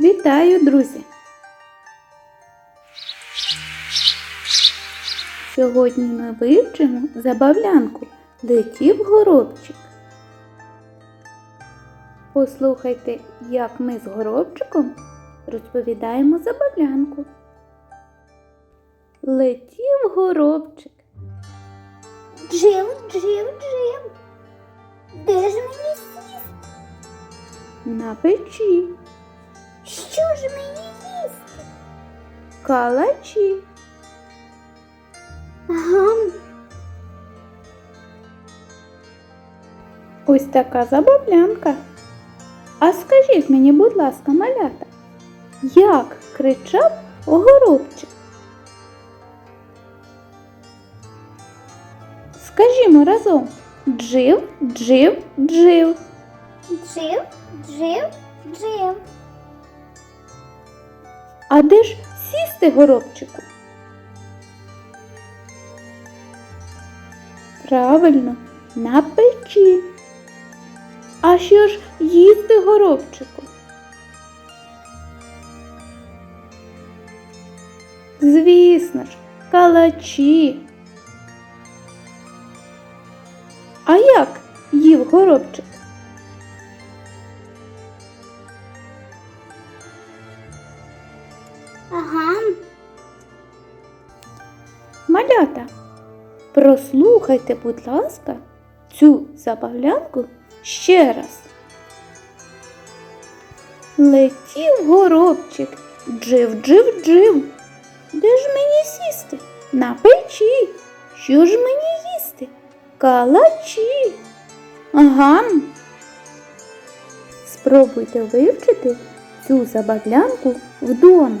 Вітаю, друзі! Сьогодні ми вивчимо забавлянку Летів горобчик. Послухайте, як ми з горобчиком розповідаємо забавлянку. Летів горобчик. Джим, Джим, Джим. Де ж мені сісти? На печі, Що ж мені їсти? калачі, Гам, Ось така забавлянка. А скажіть мені, будь ласка, малята, як кричав горобчик? Скажімо разом джив, джив, джив. Джим, Джим, Джим. А де ж сісти горобчику? Правильно, на печі. А що ж їсти горобчику? Звісно ж, калачі. А як їв горобчик? Ага. Малята, прослухайте, будь ласка, цю забавлянку ще раз. Летів горобчик, джив, джив, джив. Де ж мені сісти? На печі. Що ж мені їсти? Калачі. Ага. Спробуйте вивчити цю забавлянку вдома.